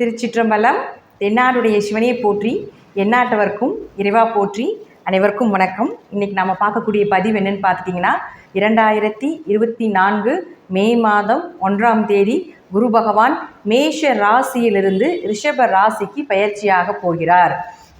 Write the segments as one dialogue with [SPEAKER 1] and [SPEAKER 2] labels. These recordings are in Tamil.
[SPEAKER 1] திருச்சிற்றம்பலம் தென்னாடுடைய சிவனையை போற்றி எண்ணாட்டவர்க்கும் இறைவா போற்றி அனைவருக்கும் வணக்கம். இன்றைக்கி நம்ம பார்க்கக்கூடிய பதிவு என்னன்னு பார்த்துட்டிங்கன்னா இரண்டாயிரத்தி இருபத்தி நான்கு மே மாதம் ஒன்றாம் தேதி குரு பகவான் மேஷ ராசியிலிருந்து ரிஷப ராசிக்கு பயிற்சியாக போகிறார்.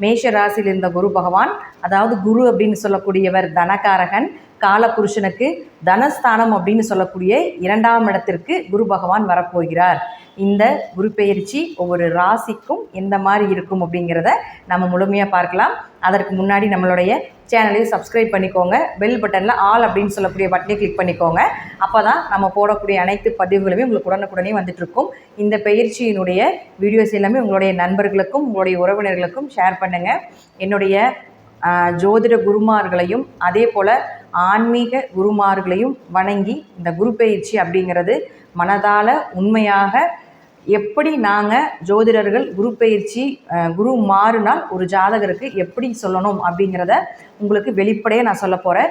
[SPEAKER 1] மேஷ ராசியில் இருந்த குரு பகவான் அதாவது குரு அப்படின்னு சொல்லக்கூடியவர் தனகாரகன் காலபுருஷனுக்கு தனஸ்தானம் அப்படின்னு சொல்லக்கூடிய இரண்டாம் இடத்திற்கு குரு பகவான் வரப்போகிறார். இந்த குரு பெயர்ச்சி ஒவ்வொரு ராசிக்கும் எந்த மாதிரி இருக்கும் அப்படிங்கிறத நம்ம முழுமையாக பார்க்கலாம். அதற்கு முன்னாடி நம்மளுடைய சேனலையும் சப்ஸ்கிரைப் பண்ணிக்கோங்க. பெல் பட்டனில் ஆல் அப்படின்னு சொல்லக்கூடிய பட்டனை கிளிக் பண்ணிக்கோங்க. அப்போ தான் நம்ம போடக்கூடிய அனைத்து பதிவுகளுமே உங்களுக்கு உடனுக்குடனே வந்துட்டுருக்கும் இந்த பயிற்சியினுடைய வீடியோஸ் எல்லாமே உங்களுடைய நண்பர்களுக்கும் உங்களுடைய உறவினர்களுக்கும் ஷேர் பண்ணுங்கள் என்னுடைய ஜோதிட குருமார்களையும் அதே போல் ஆன்மீக குருமார்களையும் வணங்கி இந்த குரு பயிற்சி அப்படிங்கிறது மனதால் உண்மையாக எப்படி நாங்கள் ஜோதிடர்கள் குரு பயிற்சி குரு மாறினால் ஒரு ஜாதகருக்கு எப்படி சொல்லணும் அப்படிங்கிறத உங்களுக்கு வெளிப்படையாக நான் சொல்ல போகிறேன்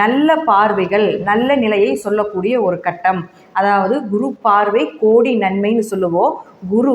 [SPEAKER 1] நல்ல பார்வைகள் நல்ல நிலையை சொல்லக்கூடிய ஒரு கட்டம். அதாவது குரு பார்வை கோடி நன்மைன்னு சொல்லுவோம். குரு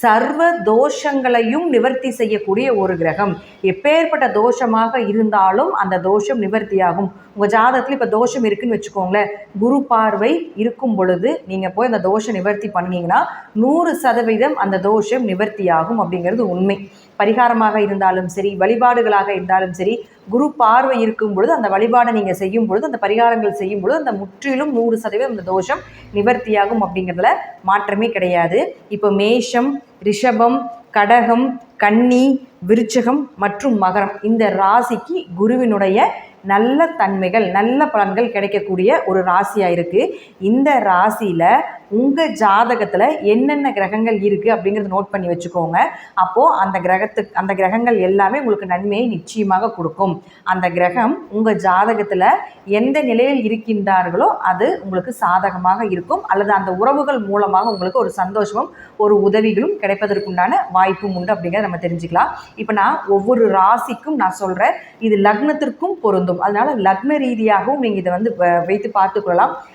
[SPEAKER 1] சர்வ தோஷங்களையும் நிவர்த்தி செய்யக்கூடிய ஒரு கிரகம். எப்பேற்பட்ட தோஷமாக இருந்தாலும் அந்த தோஷம் நிவர்த்தியாகும். உங்கள் ஜாதகத்தில் இப்போ தோஷம் இருக்குன்னு வச்சுக்கோங்களேன். குரு பார்வை இருக்கும் பொழுது நீங்கள் போய் அந்த தோஷம் நிவர்த்தி பண்ணீங்கன்னா நூறு சதவீதம் அந்த தோஷம் நிவர்த்தியாகும் அப்படிங்கிறது உண்மை. பரிகாரமாக இருந்தாலும் சரி வழிபாடுகளாக இருந்தாலும் சரி குரு பார்வை இருக்கும் பொழுது அந்த வழிபாடை நீங்கள் செய்யும் பொழுது அந்த பரிகாரங்கள் செய்யும் பொழுது அந்த முற்றிலும் நூறு சதவீதம் அந்த தோஷம் நிவர்த்தியாகும் அப்படிங்கிறதுல மாற்றமே கிடையாது. இப்போ மேஷம் ரிஷபம் கடகம் கன்னி விருச்சகம் மற்றும் மகரம் இந்த ராசிக்கு குருவினுடைய நல்ல தன்மைகள் நல்ல பலன்கள் கிடைக்கக்கூடிய ஒரு ராசியாக இருக்குது இந்த ராசியில் உங்கள் ஜாதகத்தில் என்னென்ன கிரகங்கள் இருக்குது அப்படிங்கிறத நோட் பண்ணி வச்சுக்கோங்க. அப்போது அந்த கிரகத்துக்கு அந்த கிரகங்கள் எல்லாமே உங்களுக்கு நன்மையை நிச்சயமாக கொடுக்கும். அந்த கிரகம் உங்கள் ஜாதகத்தில் எந்த நிலையில் இருக்கின்றார்களோ அது உங்களுக்கு சாதகமாக இருக்கும். அல்லது அந்த உறவுகள் மூலமாக உங்களுக்கு ஒரு சந்தோஷமும் ஒரு உதவிகளும் கிடைப்பதற்குண்டான வாய்ப்பும் உண்டு அப்படிங்கிறத நம்ம தெரிஞ்சுக்கலாம். இப்போ நான் ஒவ்வொரு ராசிக்கும் நான் சொல்கிறேன் இது லக்னத்திற்கும் பொருந்தும். அதனால் லக்ன ரீதியாகவும் நீங்கள் இதை வந்து வ- வைத்து பார்த்துக்கொள்ளலாம்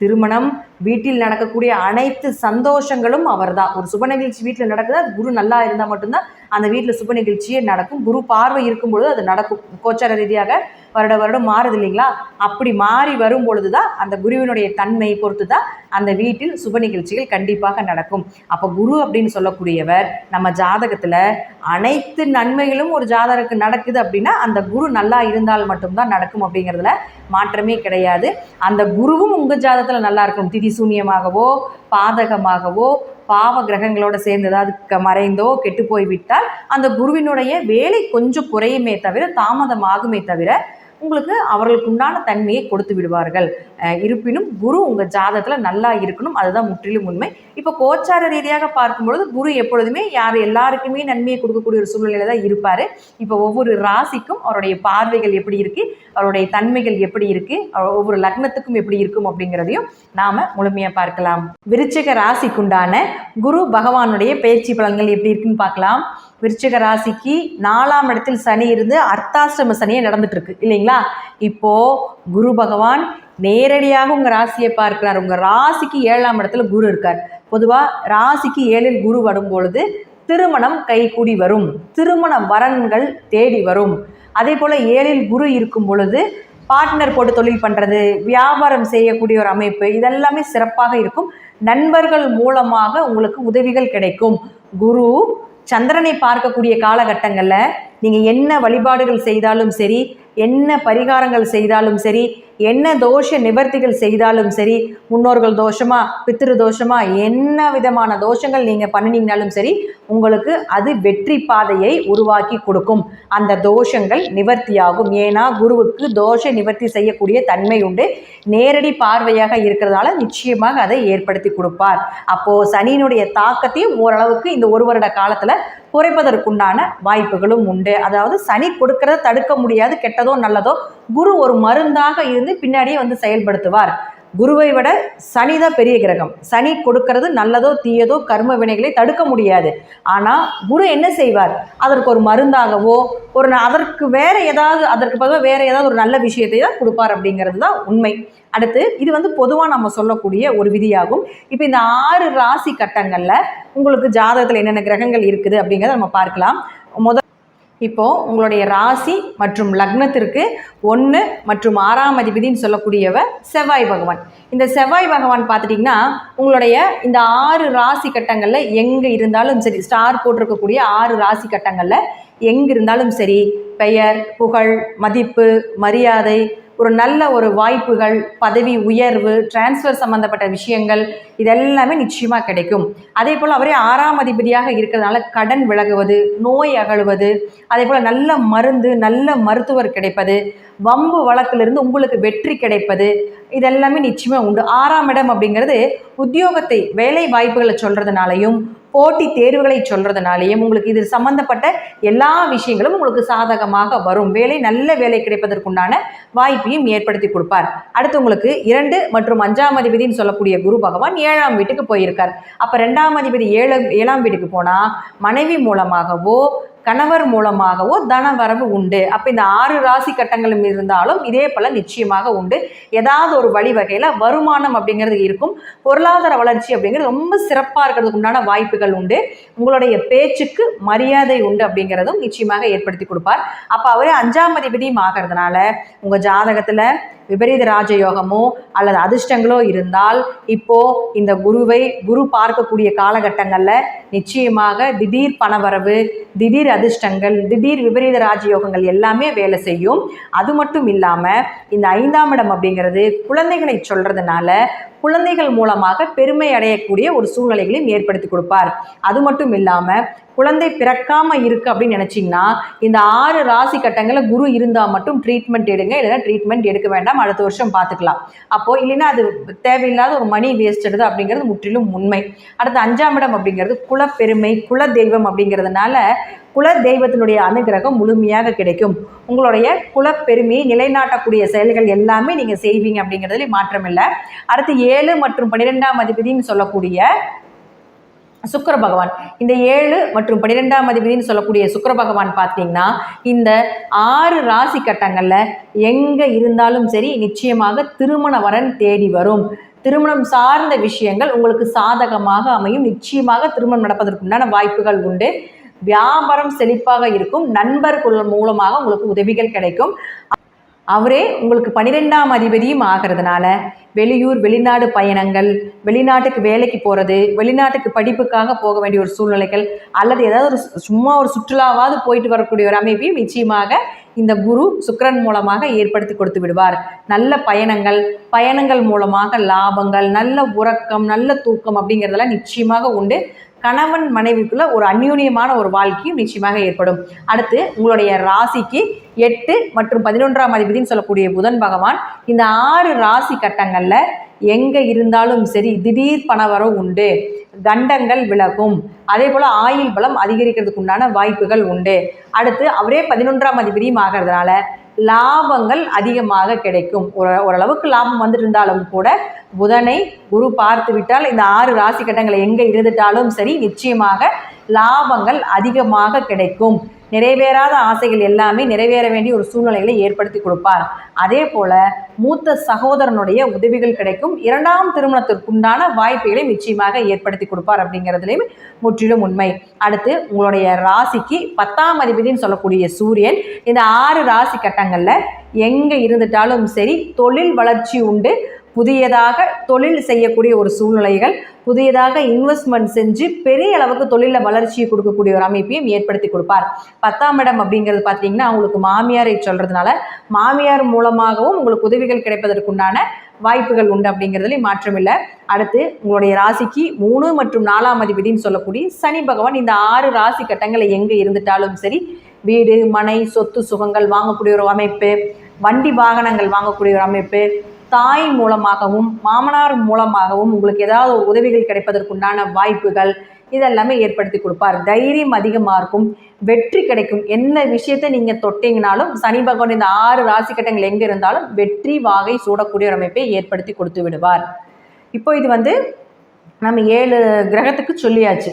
[SPEAKER 1] திருமணம் வீட்டில் நடக்கக்கூடிய அனைத்து சந்தோஷங்களும் அவர்தான். ஒரு சுப நிகழ்ச்சி வீட்டில் நடக்குது அது குரு நல்லா இருந்தால் மட்டும்தான் அந்த வீட்டில் சுப நிகழ்ச்சியே நடக்கும். குரு பார்வை இருக்கும் பொழுது அது நடக்கும். கோச்சார ரீதியாக வருட வருடம் மாறுது இல்லைங்களா? அப்படி மாறி வரும் பொழுது தான் அந்த குருவினுடைய தன்மை பொறுத்து தான் அந்த வீட்டில் சுப நிகழ்ச்சிகள் கண்டிப்பாக நடக்கும். அப்போ குரு அப்படின்னு சொல்லக்கூடியவர் நம்ம ஜாதகத்தில் அனைத்து நன்மைகளும் ஒரு ஜாதகருக்கு நடக்குது அப்படின்னா அந்த குரு நல்லா இருந்தால் மட்டும்தான் நடக்கும் அப்படிங்கிறதுல மாற்றமே கிடையாது. அந்த குருவும் உங்கள் ஜாதகத்தில் நல்லா இருக்கும் திதி சூன்யமாகவோ பாதகமாகவோ பாவ கிரகங்களோட சேர்ந்து ஏதாவது க- மறைந்தோ கெட்டு போய்விட்டால் அந்த குருவினுடைய வேலை கொஞ்சம் குறையுமே தவிர தாமதமாகுமே தவிர உங்களுக்கு அவர்களுக்கு உண்டான தன்மையை கொடுத்து விடுவார்கள். இருப்பினும் குரு உங்கள் ஜாதகத்தில் நல்லா இருக்கணும். அதுதான் முற்றிலும் உண்மை. இப்போ கோச்சார ரீதியாக பார்க்கும்பொழுது குரு எப்பொழுதுமே யார் எல்லாருக்குமே நன்மையை கொடுக்கக்கூடிய ஒரு சூழ்நிலையில தான் இருப்பார். இப்போ ஒவ்வொரு ராசிக்கும் அவருடைய பார்வைகள் எப்படி இருக்குது அவருடைய தன்மைகள் எப்படி இருக்குது அவர் ஒவ்வொரு லக்னத்துக்கும் எப்படி இருக்கும் அப்படிங்கிறதையும் நாம் முழுமையாக பார்க்கலாம். விருச்சிக ராசிக்குண்டான குரு பகவானுடைய பயிற்சி பலன்கள் எப்படி இருக்குன்னு பார்க்கலாம். விருச்சிக ராசிக்கு நாலாம் இடத்தில் சனி இருந்து அர்த்தாசிரம சனியே நடந்துட்டு இருக்கு இல்லைங்களா? இப்போ குரு பகவான் நேரடியாக உங்க ராசியை பார்க்கிறார். உங்க ராசிக்கு ஏழாம் இடத்துல குரு இருக்கார். பொதுவா ராசிக்கு ஏழில் குரு வரும் பொழுது திருமணம் கைகூடி வரும். திருமண வரன்கள் தேடி வரும். அதே போல ஏழில் குரு இருக்கும் பொழுது பார்ட்னர் போட்டு தொழில் பண்ணுறது வியாபாரம் செய்யக்கூடிய ஒரு அமைப்பு இதெல்லாமே சிறப்பாக இருக்கும். நண்பர்கள் மூலமாக உங்களுக்கு உதவிகள் கிடைக்கும். குரு சந்திரனை பார்க்கக்கூடிய காலகட்டங்களில் நீங்கள் என்ன வழிபாடுகள் செய்தாலும் சரி என்ன பரிகாரங்கள் செய்தாலும் சரி என்ன தோஷ நிவர்த்திகள் செய்தாலும் சரி முன்னோர்கள் தோஷமா பித்திரு தோஷமா என்ன விதமான தோஷங்கள் நீங்கள் பண்ணினீங்கனாலும் சரி உங்களுக்கு அது வெற்றி பாதையை உருவாக்கி கொடுக்கும். அந்த தோஷங்கள் நிவர்த்தியாகும். ஏன்னா குருவுக்கு தோஷ நிவர்த்தி செய்யக்கூடிய தன்மை உண்டு. நேரடி பார்வையாக இருக்கிறதால நிச்சயமாக அதை ஏற்படுத்தி கொடுப்பார். அப்போ சனியினுடைய தாக்கத்தையும் ஓரளவுக்கு இந்த ஒரு வருட காலத்துல குறைப்பதற்குண்டான வாய்ப்புகளும் உண்டு. அதாவது சனி கொடுக்கறத தடுக்க முடியாது கெட்டதோ நல்லதோ குரு ஒரு மருந்தாக இருந்து பின்னாடியே வந்து செயல்படுத்துவார். குருவை விட சனி தான் பெரிய கிரகம். சனி கொடுக்கறது நல்லதோ தீயதோ கர்ம வினைகளை தடுக்க முடியாது. ஆனால் குரு என்ன செய்வார்? அதற்கு ஒரு மருந்தாகவோ ஒரு அதற்கு வேற ஏதாவது அதற்கு பதிலாக வேற ஏதாவது ஒரு நல்ல விஷயத்தை தான் கொடுப்பார் அப்படிங்கிறது தான் உண்மை. அடுத்து இது வந்து பொதுவாக நம்ம சொல்லக்கூடிய ஒரு விதியாகும். இப்போ இந்த ஆறு ராசி கட்டங்களில் உங்களுக்கு ஜாதகத்தில் என்னென்ன கிரகங்கள் இருக்குது அப்படிங்கிறத நம்ம பார்க்கலாம். முதல் இப்போது உங்களுடைய ராசி மற்றும் லக்னத்திற்கு ஒன்று மற்றும் ஆறாம் அதிபதின்னு சொல்லக்கூடியவர் செவ்வாய் பகவான். இந்த செவ்வாய் பகவான் பார்த்துட்டிங்கன்னா உங்களுடைய இந்த ஆறு ராசி கட்டங்களில் எங்கே இருந்தாலும் சரி ஸ்டார் போட்டிருக்கக்கூடிய ஆறு ராசி கட்டங்களில் எங்கே இருந்தாலும் சரி பெயர் புகழ் மதிப்பு மரியாதை ஒரு நல்ல ஒரு வாய்ப்புகள் பதவி உயர்வு டிரான்ஸ்ஃபர் சம்மந்தப்பட்ட விஷயங்கள் இதெல்லாமே நிச்சயமாக கிடைக்கும். அதே போல் அவரே ஆறாம் அதிபதியாக இருக்கிறதுனால கடன் விலகுவது நோய் அகழுவது அதே போல் நல்ல மருந்து நல்ல மருத்துவர் கிடைப்பது வம்பு வழக்கிலிருந்து உங்களுக்கு வெற்றி கிடைப்பது இதெல்லாமே நிச்சயமாக உண்டு. ஆறாம் இடம் அப்படிங்கிறது உத்தியோகத்தை வேலை வாய்ப்புகளை சொல்கிறதுனாலையும் போட்டி தேர்வுகளை சொல்கிறதுனாலையும் உங்களுக்கு இது சம்மந்தப்பட்ட எல்லா விஷயங்களும் உங்களுக்கு சாதகமாக வரும். வேலை நல்ல வேலை கிடைப்பதற்குண்டான வாய்ப்பையும் ஏற்படுத்தி கொடுப்பார். அடுத்து உங்களுக்கு இரண்டு மற்றும் அஞ்சாம் அதிபதினு சொல்லக்கூடிய குரு பகவான் ஏழாம் வீட்டுக்கு போயிருக்கார். அப்போ ரெண்டாம் அதிபதி ஏழு ஏழாம் வீட்டுக்கு போனால் மனைவி மூலமாகவோ கணவர் மூலமாகவோ தன வரவு உண்டு. அப்போ இந்த ஆறு ராசி கட்டங்களும் இருந்தாலும் இதே போல நிச்சயமாக உண்டு. ஏதாவது ஒரு வழிவகையில் வருமானம் அப்படிங்கிறது இருக்கும். பொருளாதார வளர்ச்சி அப்படிங்கிறது ரொம்ப சிறப்பாக இருக்கிறதுக்கு உண்டான வாய்ப்புகள் உண்டு. உங்களுடைய பேச்சுக்கு மரியாதை உண்டு அப்படிங்கிறதும் நிச்சயமாக ஏற்படுத்தி கொடுப்பார். அப்போ அவரே அஞ்சாம் அதிபதியும் ஆகிறதுனால உங்கள் ஜாதகத்தில் விபரீத ராஜயோகமோ அல்லது அதிர்ஷ்டங்களோ இருந்தால் இப்போ இந்த குருவை குரு பார்க்கக்கூடிய காலகட்டங்களில் நிச்சயமாக திடீர் பணவரவு திடீர் அதிர்ஷ்டங்கள் திடீர் விபரீத ராஜயோகங்கள் எல்லாமே வேலை செய்யும். அது மட்டும் இல்லாமல் இந்த ஐந்தாம் இடம் அப்படிங்கிறது குழந்தைகளை சொல்கிறதுனால குழந்தைகள் மூலமாக பெருமை அடையக்கூடிய ஒரு சூழ்நிலைகளையும் ஏற்படுத்தி கொடுப்பார். அது மட்டும் இல்லாமல் குழந்தை பிறக்காம இருக்கு அப்படின்னு நினைச்சீங்கன்னா இந்த ஆறு ராசி கட்டங்களில் குரு இருந்தால் மட்டும் ட்ரீட்மெண்ட் எடுங்க. இல்லைன்னா ட்ரீட்மெண்ட் எடுக்க வேண்டாம். அடுத்த வருஷம் பார்த்துக்கலாம் அப்போ இல்லைன்னா அது தேவையில்லாத ஒரு மணி வேஸ்டடுது அப்படிங்கிறது முற்றிலும் உண்மை. அடுத்து அஞ்சாம் இடம் அப்படிங்கிறது குலப்பெருமை குல தெய்வம் அப்படிங்கிறதுனால குல தெய்வத்தினுடைய அனுகிரகம் முழுமையாக கிடைக்கும். உங்களுடைய குலப்பெருமையை நிலைநாட்டக்கூடிய செயல்கள் எல்லாமே நீங்கள் செய்வீங்க அப்படிங்கிறதுல மாற்றமில்லை அடுத்து ஏழு மற்றும் பன்னிரெண்டாம் அதிபதினு சொல்லக்கூடிய சுக்கர பகவான். இந்த ஏழு மற்றும் பன்னிரெண்டாம் அதிபதினு சொல்லக்கூடிய சுக்கர பகவான் பார்த்தீங்கன்னா இந்த ஆறு ராசி கட்டங்களில் எங்கே இருந்தாலும் சரி நிச்சயமாக திருமண வரன் தேடி வரும். திருமணம் சார்ந்த விஷயங்கள் உங்களுக்கு சாதகமாக அமையும். நிச்சயமாக திருமணம் நடப்பதற்குண்டான வாய்ப்புகள் உண்டு. வியாபாரம் செழிப்பாக இருக்கும். நண்பர்கள் மூலமாக உங்களுக்கு உதவிகள் கிடைக்கும். அவரே உங்களுக்கு பன்னிரெண்டாம் அதிபதியும் ஆகிறதுனால வெளியூர் வெளிநாடு பயணங்கள் வெளிநாட்டுக்கு வேலைக்கு போகிறது வெளிநாட்டுக்கு படிப்புக்காக போக வேண்டிய ஒரு சூழ்நிலைகள் அல்லது ஏதாவது ஒரு சும்மா ஒரு சுற்றுலாவாவது போயிட்டு வரக்கூடிய ஒரு அமைப்பையும் நிச்சயமாக இந்த குரு சுக்கரன் மூலமாக ஏற்படுத்தி கொடுத்து விடுவார். நல்ல பயணங்கள் பயணங்கள் மூலமாக லாபங்கள் நல்ல உறக்கம் நல்ல தூக்கம் அப்படிங்கிறதெல்லாம் நிச்சயமாக உண்டு. கணவன் மனைவிக்குள்ள ஒரு அந்யூன்யமான ஒரு வாழ்க்கையும் நிச்சயமாக ஏற்படும். அடுத்து உங்களுடைய ராசிக்கு எட்டு மற்றும் பதினொன்றாம் அதிபதினு சொல்லக்கூடிய புதன் பகவான் இந்த ஆறு ராசி கட்டங்களில் எங்கே இருந்தாலும் சரி திடீர் பணவரம் உண்டு. கண்டங்கள் விலகும். அதே போல் ஆயுள் பலம் அதிகரிக்கிறதுக்கு உண்டான வாய்ப்புகள் உண்டு. அடுத்து அவரே பதினொன்றாம் அதிபதியும் ஆகிறதுனால லாபங்கள் அதிகமாக கிடைக்கும். ஒரு ஓரளவுக்கு லாபம் வந்துட்டு இருந்தாலும் கூட புதனை குரு பார்த்து விட்டால் இந்த ஆறு ராசி கட்டங்களை எங்கே இருந்துட்டாலும் சரி நிச்சயமாக லாபங்கள் அதிகமாக கிடைக்கும். நிறைவேறாத ஆசைகள் எல்லாமே நிறைவேற வேண்டிய ஒரு சூழ்நிலைகளை ஏற்படுத்தி கொடுப்பார். அதே போல மூத்த சகோதரனுடைய உதவிகள் கிடைக்கும். இரண்டாம் திருமணத்திற்குண்டான வாய்ப்புகளை நிச்சயமாக ஏற்படுத்தி கொடுப்பார் அப்படிங்கிறதுலையும் முற்றிலும் உண்மை. அடுத்து உங்களுடைய ராசிக்கு பத்தாம் அதிபதினு சொல்லக்கூடிய சூரியன் இந்த ஆறு ராசி கட்டங்களில் எங்கே இருந்துட்டாலும் சரி தொழில் வளர்ச்சி உண்டு. புதியதாக தொழில் செய்யக்கூடிய ஒரு சூழ்நிலைகள் புதியதாக இன்வெஸ்ட்மெண்ட் செஞ்சு பெரிய அளவுக்கு தொழிலில் வளர்ச்சியை கொடுக்கக்கூடிய ஒரு அமைப்பையும் ஏற்படுத்தி கொடுப்பார். பத்தாம் இடம் அப்படிங்கிறது பார்த்தீங்கன்னா உங்களுக்கு மாமியாரை சொல்கிறதுனால மாமியார் மூலமாகவும் உங்களுக்கு உதவிகள் கிடைப்பதற்குண்டான வாய்ப்புகள் உண்டு அப்படிங்கிறதுலையும் மாற்றமில்லை அடுத்து உங்களுடைய ராசிக்கு மூணு மற்றும் நாலாம் அதிபதினு சொல்லக்கூடிய சனி பகவான் இந்த ஆறு ராசி கட்டங்களை எங்கே இருந்துட்டாலும் சரி வீடு மனை சொத்து சுகங்கள் வாங்கக்கூடிய ஒரு அமைப்பு வண்டி வாகனங்கள் வாங்கக்கூடிய ஒரு அமைப்பு தாய் மூலமாகவும் மாமனார் மூலமாகவும் உங்களுக்கு ஏதாவது ஒரு உதவிகள் கிடைப்பதற்குண்டான வாய்ப்புகள் இதெல்லாமே ஏற்படுத்தி கொடுப்பார். தைரியம் அதிகமாக இருக்கும் வெற்றி கிடைக்கும். என்ன விஷயத்தை நீங்கள் தொட்டீங்கனாலும் சனி பகவான் இந்த ஆறு ராசி கட்டங்கள் எங்கே இருந்தாலும் வெற்றி வாகை சூடக்கூடிய ஒரு அமைப்பை ஏற்படுத்தி கொடுத்து விடுவார். இப்போ இது வந்து நம்ம ஏழு கிரகத்துக்கு சொல்லியாச்சு.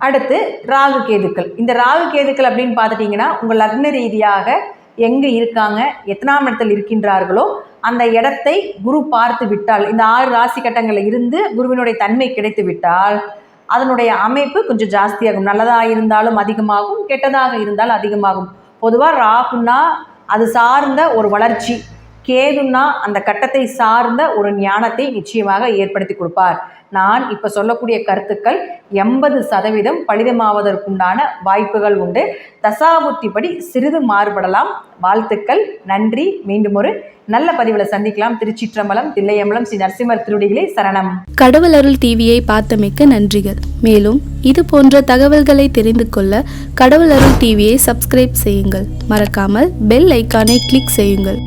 [SPEAKER 1] அடுத்து ராகு கேதுக்கள். இந்த ராகு கேதுக்கள் அப்படின்னு பார்த்துட்டிங்கன்னா உங்கள் லக்ன ரீதியாக எங்கே இருக்காங்க எத்தனாம் இடத்தில் இருக்கின்றார்களோ அந்த இடத்தை குரு பார்த்து விட்டால் இந்த ஆறு ராசி கட்டங்களில் இருந்து குருவினுடைய தன்மை கிடைத்து விட்டால் அதனுடைய அமைப்பு கொஞ்சம் ஜாஸ்தியாகும். நல்லதாக இருந்தாலும் அதிகமாகும் கெட்டதாக இருந்தாலும் அதிகமாகும். பொதுவாக ராகுன்னா அது சார்ந்த ஒரு வளர்ச்சி. கேதுன்னா அந்த கட்டத்தை சார்ந்த ஒரு ஞானத்தை நிச்சயமாக ஏற்படுத்தி கொடுப்பார். நான் இப்போ சொல்லக்கூடிய கருத்துக்கள் எண்பது சதவீதம் பலிதமாவதற்குண்டான வாய்ப்புகள் உண்டு. தசாபுத்திப்படி சிறிது மாறுபடலாம். வாழ்த்துக்கள் நன்றி. மீண்டும் ஒரு நல்ல பதிவில் சந்திக்கலாம். திருச்சிற்றம்பலம் தில்லையம்பலம் ஸ்ரீ நரசிம்மர் திருடிகளே சரணம்.
[SPEAKER 2] கடவுள் அருள் டிவியை பார்த்தமைக்க நன்றிகள். மேலும் இது போன்ற தகவல்களை தெரிந்து கொள்ள கடவுள் அருள் டிவியை சப்ஸ்கிரைப் செய்யுங்கள். மறக்காமல் பெல் ஐக்கானை கிளிக் செய்யுங்கள்.